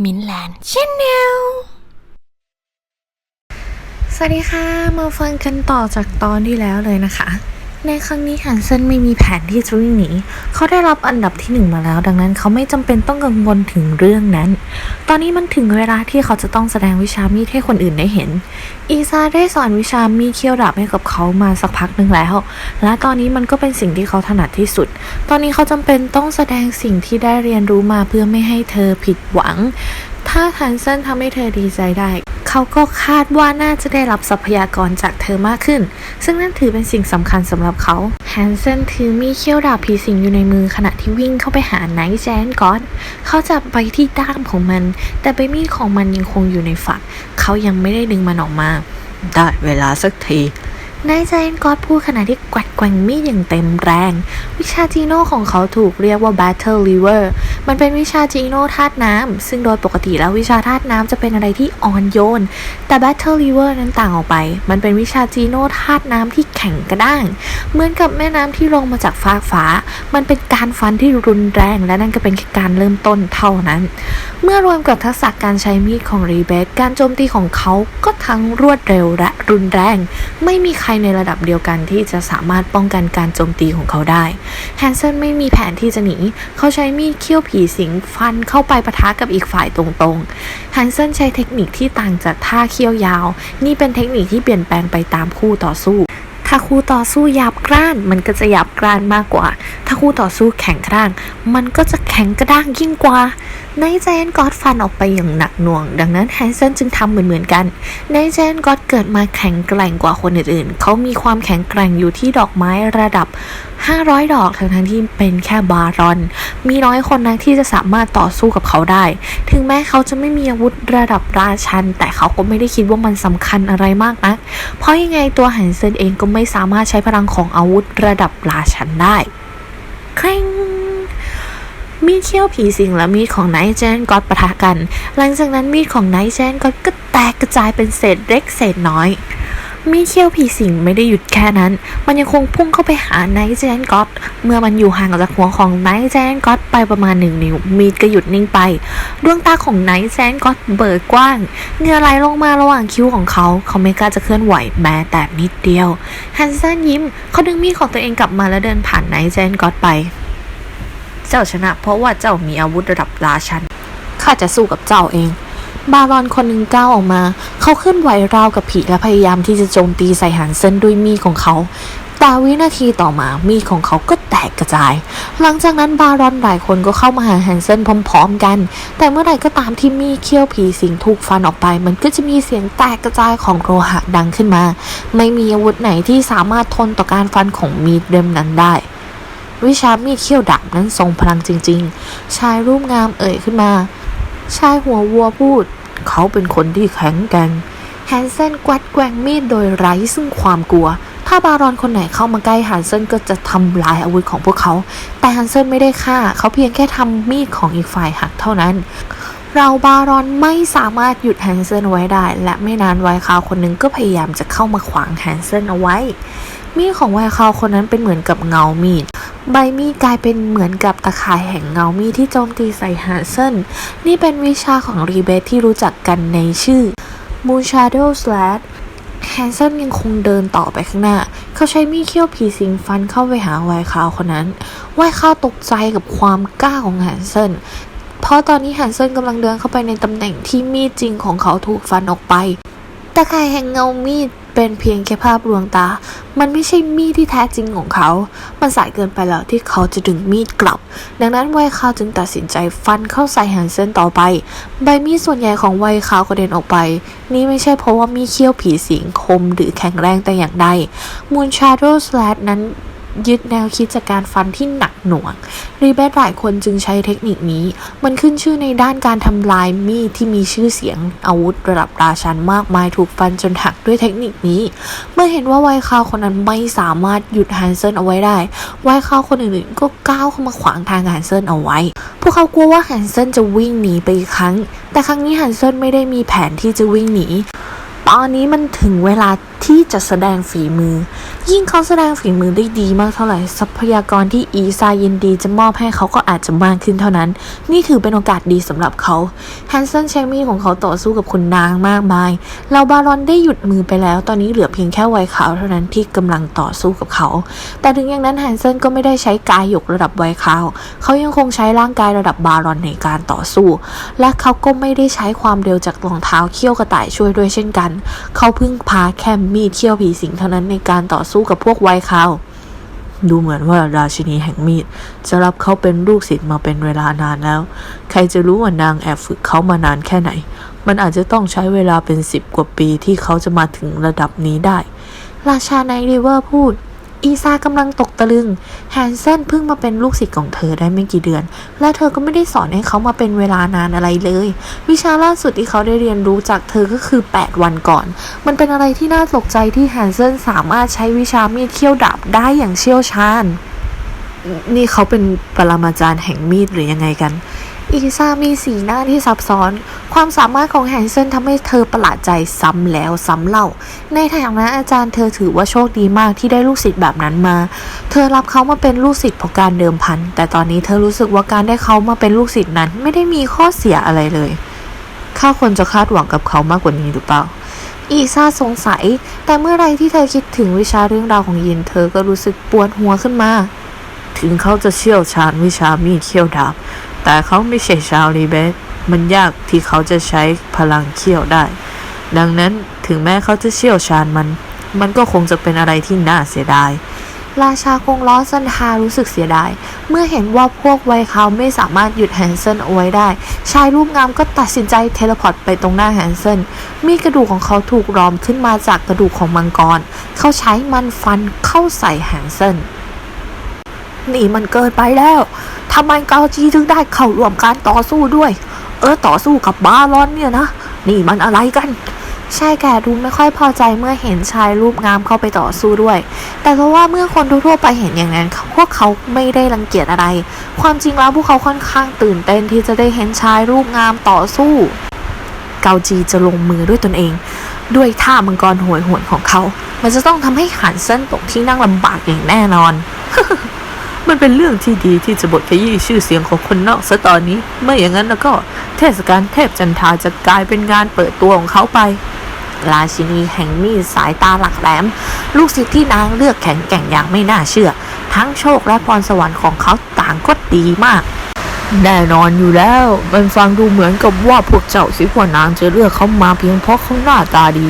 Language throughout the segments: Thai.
มินแลนด์ชแนลสวัสดีค่ะ มาฟังกันต่อจากตอนที่แล้วเลยนะคะ ในครั้งนี้ฮันเซนไม่มีแผนที่จะวิ่งหนี เขาได้รับอันดับที่หนึ่งมาแล้ว ดังนั้นเขาไม่จำเป็นต้องกังวลถึงเรื่องนั้น ตอนนี้มันถึงเวลาที่เขาจะต้องแสดงวิชามีดให้คนอื่นได้เห็น อีซาได้สอนวิชามีดเคี่ยวดาบให้กับเขามาสักพักหนึ่งแล้ว และตอนนี้มันก็เป็นสิ่งที่เขาถนัดที่สุด ตอนนี้เขาจำเป็นต้องแสดงสิ่งที่ได้เรียนรู้มาเพื่อไม่ให้เธอผิดหวัง ถ้าฮันเซนทำให้เธอดีใจได้ เขาก็คาดว่าน่าจะได้รับทรัพยากรจากเธอมากขึ้น ซึ่งนั่นถือเป็นสิ่งสำคัญสำหรับเขาแฮนเซนถือมีดเขี้ยวดาบผีสิงอยู่ในมือขณะที่วิ่งเข้าไปหาไนท์แจนกอน เขาจับไปที่ด้ามของมัน แต่ใบมีดของมันยังคงอยู่ในฝัก เขายังไม่ได้ดึงมันออกมา ได้เวลาสักที นายแจนก็พูดขณะที่กวัดแกว่งมีดอย่างเต็มแรง วิชาจีโน่ของเขาถูกเรียกว่า Battle Lever มันเป็นวิชาจีโน่ธาตุน้ำ ซึ่งโดยปกติแล้ววิชาธาตุน้ำจะเป็นอะไรที่อ่อนโยน แต่ Battle Lever นั้นต่างออกไป มันเป็นวิชาจีโน่ธาตุน้ำที่แข็งกระด้าง เหมือนกับแม่น้ำที่ลงมาจากฟากฟ้า มันเป็นการฟันที่รุนแรงและนั่นก็เป็นแค่การเริ่มต้นเท่านั้น เมื่อรวมกับทักษะการใช้มีดของรีเบสการโจมตีของเขาก็ทั้งรวดเร็วและรุนแรง ไม่มีใครในระดับเดียวกันที่จะสามารถป้องกันการโจมตีของเขาได้แฮนเซนไม่มีแผนที่จะหนี เขาใช้มีดเขี้ยวผีสิงฟันเข้าไปปะทะกับอีกฝ่ายตรงๆแฮนเซนใช้เทคนิคที่ต่างจากท่าเขี้ยวยาว นี่เป็นเทคนิคที่เปลี่ยนแปลงไปตามคู่ต่อสู้ถ้าคู่ต่อสู้หยาบกร้าน มันก็จะหยาบกร้านมากกว่า ถ้าคู่ต่อสู้แข็งกร้าง มันก็จะแข็งกระด้างยิ่งกว่า ในแจนกอดฟันออกไปอย่างหนักหน่วง ดังนั้นแฮนเซนจึงทำเหมือนเือนๆกันในแจนกอดเกิดมาแข็งแกร่งกว่าคนอื่นๆ เขามีความแข็งแกร่งอยู่ที่ดอกไม้ระดับ 500 ดอกทั้งทั้งที่เป็นแค่บารอน มีน้อยคนนักที่จะสามารถต่อสู้กับเขาได้ ถึงแม้เขาจะไม่มีอาวุธระดับราชัน แต่เขาก็ไม่ได้คิดว่ามันสำคัญอะไรมากนัก เพราะยังไงตัวแฮนเซนเองก็ไม่สามารถใช้พลังของอาวุธระดับราชันได้คร่ง มีดเขี้ยวผีสิงและมีดของไนท์เจนก็อดปะทะกัน หลังจากนั้นมีดของไนท์เจนก็อดก็แตกกระจายเป็นเศษเล็กเศษน้อย มีดเขี้ยวผีสิงไม่ได้หยุดแค่นั้น มันยังคงพุ่งเข้าไปหาไนท์เจนก็อดเมื่อมันอยู่ห่างจากหัวของไนท์เจนก็อดไปประมาณหนึ่งนิ้ว มีดก็หยุดนิ่งไป ดวงตาของไนท์เจนก็อดเบิกกว้างเหงื่อไหลลงมาระหว่างคิ้วของเขา เขาไม่กล้าจะเคลื่อนไหวแม้แต่นิดเดียวฮันเซนยิ้ม เขาดึงมีดของตัวเองกลับมาแล้วเดินผ่านไนท์เจนก็อดไป เจ้าชนะ เพราะว่าเจ้ามีอาวุธระดับราชัน ข้าจะสู้กับเจ้าเอง บารอนคนหนึ่งก้าวออกมา เขาขึ้นไหวราวกับผีและพยายามที่จะโจมตีใส่ฮันเซนด้วยมีดของเขาแต่วินาทีต่อมามีดของเขาก็แตกกระจาย หลังจากนั้นบารอนหลายคนก็เข้ามาหาแฮนเซนพร้อมๆกัน แต่เมื่อไหร่ก็ตามที่มีดเขี้ยวผีสิงถูกฟันออกไป มันก็จะมีเสียงแตกกระจายของโลหะดังขึ้นมา ไม่มีอาวุธไหนที่สามารถทนต่อการฟันของมีดเล่มนั้นได้ วิชามีดเขี้ยวดาบนั้นทรงพลังจริง ๆ ชายรูปงามเอ่ยขึ้นมา ชายหัววัวพูด เขาเป็นคนที่แข็งแกร่งแฮนเซนกวัดแกว่งมีดโดยไร้ซึ่งความกลัว ถ้าบารอนคนไหนเข้ามาใกล้ฮันเซนก็จะทำลายอาวุธของพวกเขา แต่ฮันเซนไม่ได้ฆ่า เขาเพียงแค่ทำมีดของอีกฝ่ายหักเท่านั้น เราบารอนไม่สามารถหยุดแฮนเซนไว้ได้ และไม่นานไวคาวคนหนึ่งก็พยายามจะเข้ามาขวางแฮนเซนเอาไว้ มีดของไวคาวคนนั้นเป็นเหมือนกับเงามีด ใบมีดกลายเป็นเหมือนกับตะข่ายแห่งเงามีดที่โจมตีใส่ฮันเซนนี่เป็นวิชาของรีเบสที่รู้จักกันในชื่อ Moon Shadow Slash แฮนเซนยังคงเดินต่อไปข้างหน้า เขาใช้มีดเขี้ยวผีสิงฟันเข้าไปหาไวคาวคนนั้นไวคาวตกใจกับความกล้าของแฮนเซนเพราะตอนนี้แฮนเซนกำลังเดินเข้าไปในตำแหน่งที่มีดจริงของเขาถูกฟันออกไป ตะข่ายแห่งเงามีดเป็นเพียงแค่ภาพลวงตา มันไม่ใช่มีดที่แท้จริงของเขา มันสายเกินไปแล้วที่เขาจะดึงมีดกลับ ดังนั้นไวคาวจึงตัดสินใจฟันเข้าใส่แฮนเซนต่อไป ใบมีดส่วนใหญ่ของไวคาวกระเด็นออกไป นี่ไม่ใช่เพราะว่ามีดเขี้ยวผีสิงคมหรือแข็งแรงแต่อย่างใด มูนชาร์โดสแลดนั้น ยึดแนวคิดจากการฟันที่หนักหน่วง รีเบสหลายคนจึงใช้เทคนิคนี้ มันขึ้นชื่อในด้านการทำลายมีดที่มีชื่อเสียงอาวุธระดับราชันมากมายถูกฟันจนหักด้วยเทคนิคนี้ เมื่อเห็นว่าไวคาวคนนั้นไม่สามารถหยุดฮันเซนเอาไว้ได้ ไวคาวคนอื่นๆ ก็ก้าวเข้ามาขวางทางฮันเซนเอาไว้ พวกเขากลัวว่าฮันเซนจะวิ่งหนีไปอีกครั้ง แต่ครั้งนี้ฮันเซนไม่ได้มีแผนที่จะวิ่งหนีตอนนี้มันถึงเวลาที่จะแสดงฝีมือยิ่งเขาแสดงฝีมือได้ดีมากเท่าไหร่ ทรัพยากรที่อีซายินดีจะมอบให้เขาก็อาจจะมากขึ้นเท่านั้น นี่ถือเป็นโอกาสดีสำหรับเขาแฮนเซนใช้มีดของเขาต่อสู้กับคุณนางมากมายเหล่าบารอนได้หยุดมือไปแล้ว ตอนนี้เหลือเพียงแค่ไวขาวเท่านั้นที่กำลังต่อสู้กับเขา แต่ถึงอย่างนั้นแฮนเซนก็ไม่ได้ใช้กายหยกระดับไวขาว เขายังคงใช้ร่างกายระดับบารอนในการต่อสู้ และเขาก็ไม่ได้ใช้ความเร็วจากรองเท้าเขี้ยวกระต่ายช่วยด้วยเช่นกัน เขาเพิ่งพาแค่มีดเขี้ยวผีสิงเท่านั้นในการต่อสู้สู้กับพวกไวขาวดูเหมือนว่าราชินีแห่งมีด จะรับเขาเป็นลูกศิษย์มาเป็นเวลานานแล้ว ใครจะรู้ว่านางแอบฝึกเขามานานแค่ไหน มันอาจจะต้องใช้เวลาเป็นสิบกว่าปีที่เขาจะมาถึงระดับนี้ได้ ราชาไนริเวอร์พูด อีซากำลังตกตะลึง แฮนเซนเพิ่งมาเป็นลูกศิษย์ของเธอได้ไม่กี่เดือน และเธอก็ไม่ได้สอนให้เขามาเป็นเวลานานอะไรเลย วิชาล่าสุดที่เขาได้เรียนรู้จากเธอก็คือ 8 วันก่อน มันเป็นอะไรที่น่าตกใจที่แฮนเซนสามารถใช้วิชามีดเขี้ยวดาบได้อย่างเชี่ยวชาญ นี่เขาเป็นปรมาจารย์แห่งมีดหรือยังไงกัน อีซามีสีหน้าที่ซับซ้อน ความสามารถของแฮนเซนทำให้เธอประหลาดใจซ้ำแล้วซ้ำเล่า ในฐานะอาจารย์เธอถือว่าโชคดีมากที่ได้ลูกศิษย์แบบนั้นมา เธอรับเขามาเป็นลูกศิษย์เพราะการเดิมพัน แต่ตอนนี้เธอรู้สึกว่าการได้เขามาเป็นลูกศิษย์นั้น ไม่ได้มีข้อเสียอะไรเลย ข้าควรจะคาดหวังกับเขามากกว่านี้หรือเปล่าอีซาสงสัย แต่เมื่อไรที่เธอคิดถึงวิชาเรื่องราวของยิน เธอก็รู้สึกปวดหัวขึ้นมา ถึงเขาจะเชี่ยวชาญวิชามีดเขี้ยวดาบ แต่เขาไม่ใช่ชาวรีเบสมันยากที่เขาจะใช้พลังเขี้ยวได้ ดังนั้นถึงแม้เขาจะเชี่ยวชาญมัน มันก็คงจะเป็นอะไรที่น่าเสียดาย ราชาคงล้อซันทารู้สึกเสียดาย เมื่อเห็นว่าพวกไวเขาไม่สามารถหยุดแฮนเซนเอาไว้ได้ ชายรูปงามก็ตัดสินใจเทเลพอร์ตไปตรงหน้าแฮนเซนมีกระดูกของเขาถูกรอมขึ้นมาจากกระดูกของมังกร เขาใช้มันฟันเข้าใส่แฮนเซน นี่มันเกินไปแล้วทำไมเกาจีถึงได้เข้าร่วมการต่อสู้ด้วย เออต่อสู้กับบารอนเนี่ยนะ นี่มันอะไรกันชายแก่ดูไม่ค่อยพอใจเมื่อเห็นชายรูปงามเข้าไปต่อสู้ด้วย แต่เพราะว่าเมื่อคนทั่วไปเห็นอย่างนั้น พวกเขาไม่ได้รังเกียจอะไร ความจริงแล้วพวกเขาค่อนข้างตื่นเต้นที่จะได้เห็นชายรูปงามต่อสู้ เกาจีจะลงมือด้วยตนเอง ด้วยท่ามังกรหวยหวนของเขา มันจะต้องทำให้หันเส้นตกที่นั่งลำบากอย่างแน่นอน มันเป็นเรื่องที่ดีที่จะบทขยี้ชื่อเสียงของคนนอกซะตอนนี้ ไม่อย่างนั้นแล้วก็เทศกาลเทพจันทาจะกลายเป็นงานเปิดตัวของเขาไป ราชินีแห่งมีสายตาหลักแหลม ลูกศิษย์ที่นางเลือกแข็งแกร่งอย่างไม่น่าเชื่อ ทั้งโชคและพรสวรรค์ของเขาต่างก็ดีมาก แน่นอนอยู่แล้ว มันฟังดูเหมือนกับว่าพวกเจ้าสิว่านางจะเลือกเขามาเพียงเพราะเขาหน้าตาดี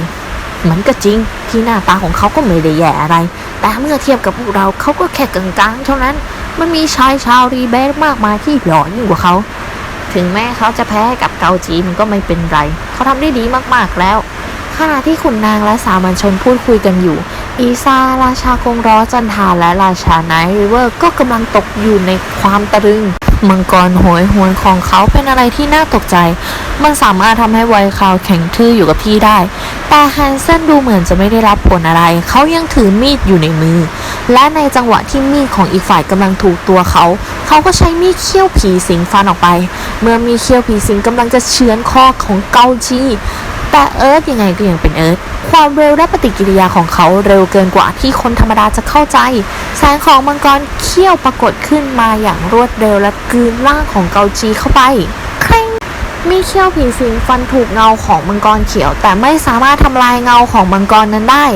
มันก็จริง ที่หน้าตาของเขาก็ไม่ได้แย่อะไร แต่เมื่อเทียบกับพวกเราเขาก็แค่กลางๆ เท่านั้น มันมีชายชาวรีเบสมากมายที่หล่อยิ่งกว่าเขา ถึงแม้เขาจะแพ้กับเกาจีมันก็ไม่เป็นไร เขาทำได้ดีมากๆแล้ว ขณะที่ขุนนางและสามัญชนพูดคุยกันอยู่ อีซาราชาคงร้อจันทาและราชาไนท์ริเวอร์ก็กำลังตกอยู่ในความตะลึง มังกรโหยหวนของเขาเป็นอะไรที่น่าตกใจ มันสามารถทำให้ไวคาวแข็งทื่ออยู่กับที่ได้ แต่แฮนเซนดูเหมือนจะไม่ได้รับผลอะไร เขายังถือมีดอยู่ในมือ และในจังหวะที่มีดของอีกฝ่ายกำลังถูกตัวเขา เขาก็ใช้มีดเขี้ยวผีสิงฟันออกไป เมื่อมีเขี้ยวผีสิงกำลังจะเฉือนคอของเกาจีแต่เอิร์ธยังไงก็ยังเป็นเอิร์ธความเร็วและปฏิกิริยาของเขาเร็วเกินกว่าที่คนธรรมดาจะเข้าใจ แสงของมังกรเขี้ยวปรากฏขึ้นมาอย่างรวดเร็วและกลืนร่างของเกาจีเข้าไปคร่งมีเขี้ยวผีสิงฟันถูกเงาของมังกรเขียว แต่ไม่สามารถทำลายเงาของมังกรนั้นได้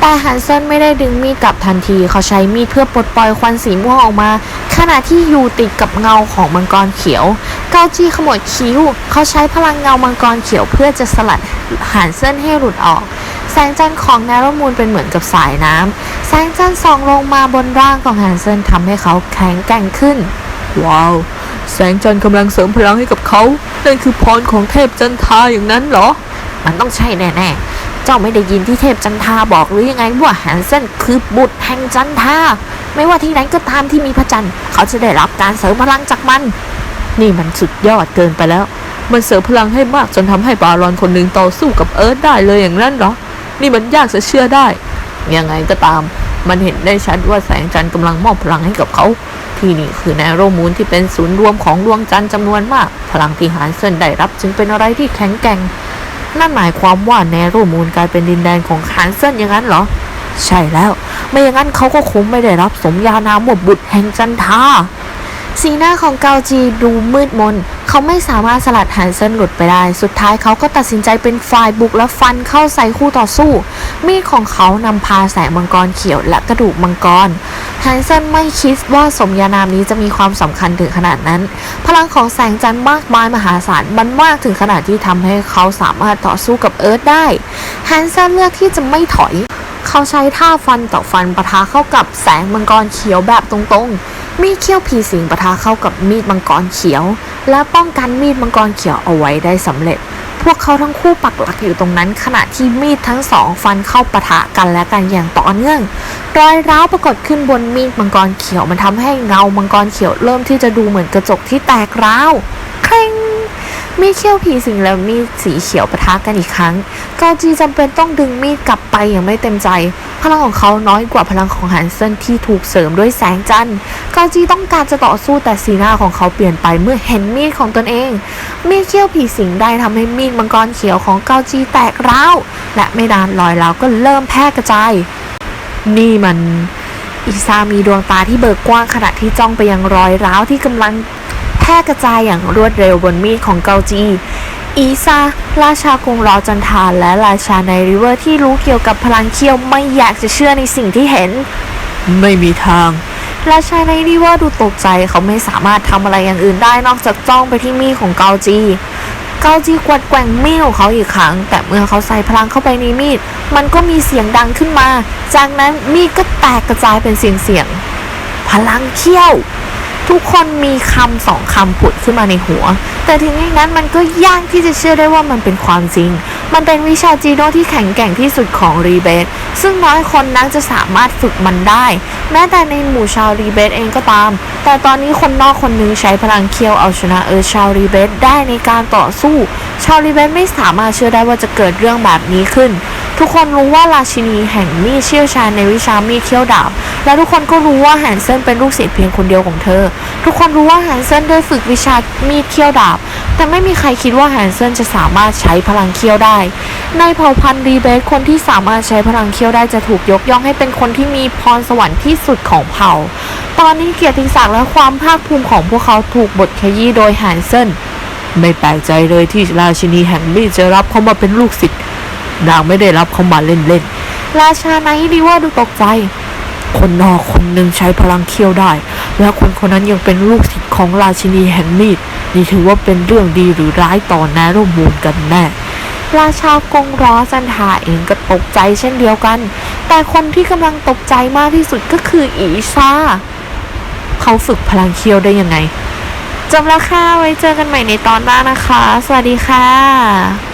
แต่ฮันเซนไม่ได้ดึงมีดกลับทันที เขาใช้มีดเพื่อปลดปล่อยควันสีม่วงออกมา ขณะที่อยู่ติดกับเงาของมังกรเขียว เกาจีขมวดคิ้ว เขาใช้พลังเงามังกรเขียวเพื่อจะสลัดหันเส้นให้หลุดออก แสงจันทร์ของแนโรมูนเป็นเหมือนกับสายน้ำ แสงจันทร์ส่องลงมาบนร่างของแฮนเซนทำให้เขาแข็งแกร่งขึ้น ว้าว แสงจันทร์กำลังเสริมพลังให้กับเขา นั่นคือพรของเทพจันทาอย่างนั้นเหรอ มันต้องใช่แน่ๆ เจ้าไม่ได้ยินที่เทพจันทาบอกหรือยังไงว่าแฮนเซนคือบุตรแห่งจันทา ไม่ว่าที่ไหนก็ตามที่มีพระจันทร์ เขาจะได้รับการเสริมพลังจากมัน นี่มันสุดยอดเกินไปแล้ว มันเสริมพลังให้มากจนทำให้บารอนคนหนึ่งต่อสู้กับเอิร์ธได้เลยอย่างนั้นเหรอ นี่มันยากจะเชื่อได้ ยังไงก็ตาม มันเห็นได้ชัดว่าแสงจันทร์กำลังมอบพลังให้กับเขา ที่นี่คือแนโรมูนที่เป็นศูนย์รวมของดวงจันทร์จำนวนมาก พลังที่หานเซนได้รับจึงเป็นอะไรที่แข็งแกร่ง นั่นหมายความว่าแนโรมูนกลายเป็นดินแดนของหานเซนอย่างนั้นเหรอ ใช่แล้ว ไม่อย่างนั้นเขาก็คงไม่ได้รับสมญานามว่าบุตรแห่งจันทราสีหน้าของเกาจีดูมืดมน เขาไม่สามารถสลัดฮันเซนหลุดไปได้ สุดท้ายเขาก็ตัดสินใจเป็นฝ่ายบุกและฟันเข้าใส่คู่ต่อสู้ มีดของเขานำพาแสงมังกรเขียวและกระดูกมังกรฮันเซนไม่คิดว่าสมญานามนี้จะมีความสำคัญถึงขนาดนั้น พลังของแสงจันทร์มากมายมหาศาลมันมากถึงขนาดที่ทำให้เขาสามารถต่อสู้กับเอิร์ธได้ฮันเซนเลือกที่จะไม่ถอย เขาใช้ท่าฟันต่อฟันปะทะเข้ากับแสงมังกรเขียวแบบตรงๆ มีดเขี้ยวผีสิงปะทะเข้ากับมีดมังกรเขียว และป้องกันมีดมังกรเขียวเอาไว้ได้สำเร็จ พวกเขาทั้งคู่ปักหลักอยู่ตรงนั้น ขณะที่มีดทั้งสองฟันเข้าปะทะกันและกันอย่างต่อเนื่อง รอยร้าวปรากฏขึ้นบนมีดมังกรเขียวมันทำให้เงามังกรเขียวเริ่มที่จะดูเหมือนกระจกที่แตกร้าวเคร่ง มีดเขี้ยวผีสิงและมีดสีเขียวปะทะกันอีกครั้งกาจีจำเป็นต้องดึงมีดกลับไปอย่างไม่เต็มใจ พลังของเขาน้อยกว่าพลังของฮันเซนที่ถูกเสริมด้วยแสงจันทร์กาจีต้องการจะต่อสู้แต่สีหน้าของเขาเปลี่ยนไปเมื่อเห็นมีดของตนเอง มีดเขี้ยวผีสิงได้ทำให้มีดมังกรเขียวของกาจีแตกร้าวและไม่นานรอยร้าวก็เริ่มแพร่กระจาย นี่มันอีซามีดวงตาที่เบิกกว้างขณะที่จ้องไปยังรอยร้าวที่กำลัง พร่กระจายอย่างรวดเร็วบนมีดของเกาจี อีซาราชากรุงรอจันทานและราชาในริเวอร์ที่รู้เกี่ยวกับพลังเคียวไม่อยากจะเชื่อในสิ่งที่เห็น ไม่มีทาง ราชาในริเวอร์ดูตกใจเขาไม่สามารถทำอะไรอย่างอื่นได้นอกจากจ้องไปที่มีดของเกาจีเกาจีกวัดแกว่งมีดของเขาอีกครั้ง แต่เมื่อเขาใส่พลังเข้าไปในมีด มันก็มีเสียงดังขึ้นมา จากนั้นมีดก็แตกกระจายเป็นเสียงเสียงๆพลังเขี้ยว ทุกคนมีคำสองคำผุดขึ้นมาในหัว แต่ถึงอย่างนั้นมันก็ยากที่จะเชื่อได้ว่ามันเป็นความจริง มันเป็นวิชาจีโน่ที่แข็งแกร่งที่สุดของรีเบสซึ่งน้อยคนนักจะสามารถฝึกมันได้ แม้แต่ในหมู่ชาวรีเบสเองก็ตาม แต่ตอนนี้คนนอกคนหนึงใช้พลังเคียวเอาชนะเออชาวรีเบสได้ในการต่อสู้ ชาวรีเบสไม่สามารถเชื่อได้ว่าจะเกิดเรื่องแบบนี้ขึ้น ทุกคนรู้ว่าราชินีแห่งมีเชี่ยวชาญในวิชามีเขี้ยวดาบ และทุกคนก็รู้ว่าแฮนเซนเป็นลูกศิษย์เพียงคนเดียวของเธอ ทุกคนรู้ว่าแฮนเซนได้ฝึกวิชามีเขี้ยวดาบ แต่ไม่มีใครคิดว่าแฮนเซนจะสามารถใช้พลังเขี้ยวได้ในเผ่าพันธุ์รีเบสคนที่สามารถใช้พลังเขี้ยวได้จะถูกยกย่องให้เป็นคนที่มีพรสวรรค์ที่สุดของเผ่า ตอนนี้เกียรติศักดิ์และความภาคภูมิของพวกเขาถูกบทขยี้โดยแฮนเซนไม่แปลกใจเลยที่ราชินีแห่งมีจะรับเขามาเป็นลูกศิษย์นางไม่ได้รับเขามาเล่นราชาไนดีว่าดูตกใจ คนนอกคนหนึ่งใช้พลังเคี้ยวได้ แล้วคนคนนั้นยังเป็นลูกศิษย์ของราชินีแห่งมีด นี่ถือว่าเป็นเรื่องดีหรือร้ายต่อแนโรมูลกันแน่ ราชากงร้อจันทาเองก็ตกใจเช่นเดียวกัน แต่คนที่กำลังตกใจมากที่สุดก็คืออีชา เขาฝึกพลังเคียวได้ยังไงจบแล้วค่ะ ไว้เจอกันใหม่ในตอนหน้านะคะ สวัสดีค่ะ